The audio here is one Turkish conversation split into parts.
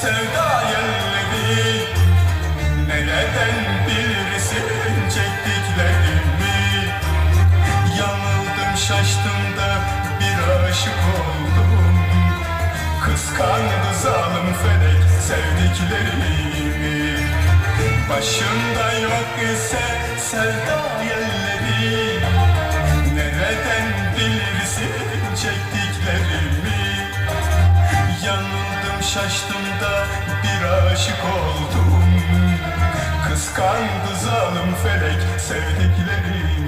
sevda yerleri Nereden bilirsin çektiklerimi? Yanıldım şaştım da bir aşık oldum. Kıskandı zalim felek sevdiklerimi. Başımda yok ise sevda yerleri Nereden bilirsin çektiklerimi şaştım da bir aşık oldum. Kıskandı zalim felek sevdiklerimi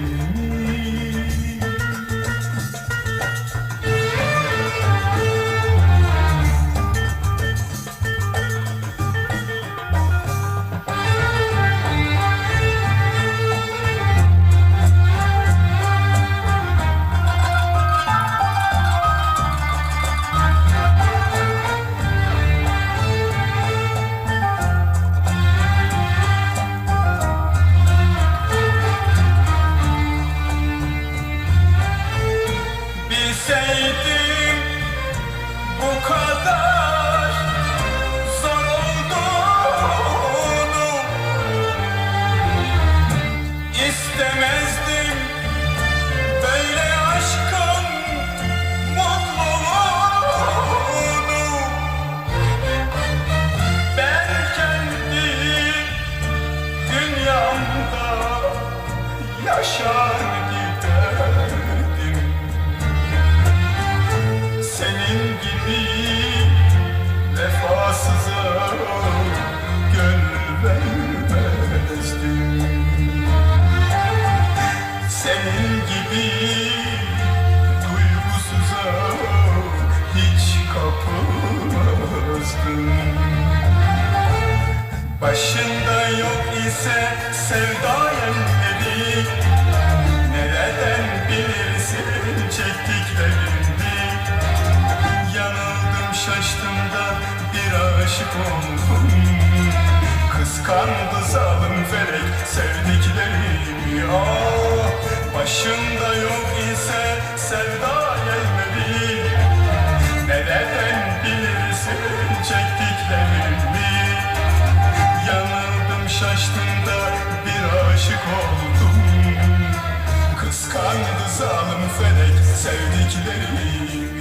Başında yok ise sevda Nereden bilirsin çektiklerimi Yanıldım şaştım da bir aşık oldum. Kıskandı zalim felek sevdiklerimi Felek sevdiklerimi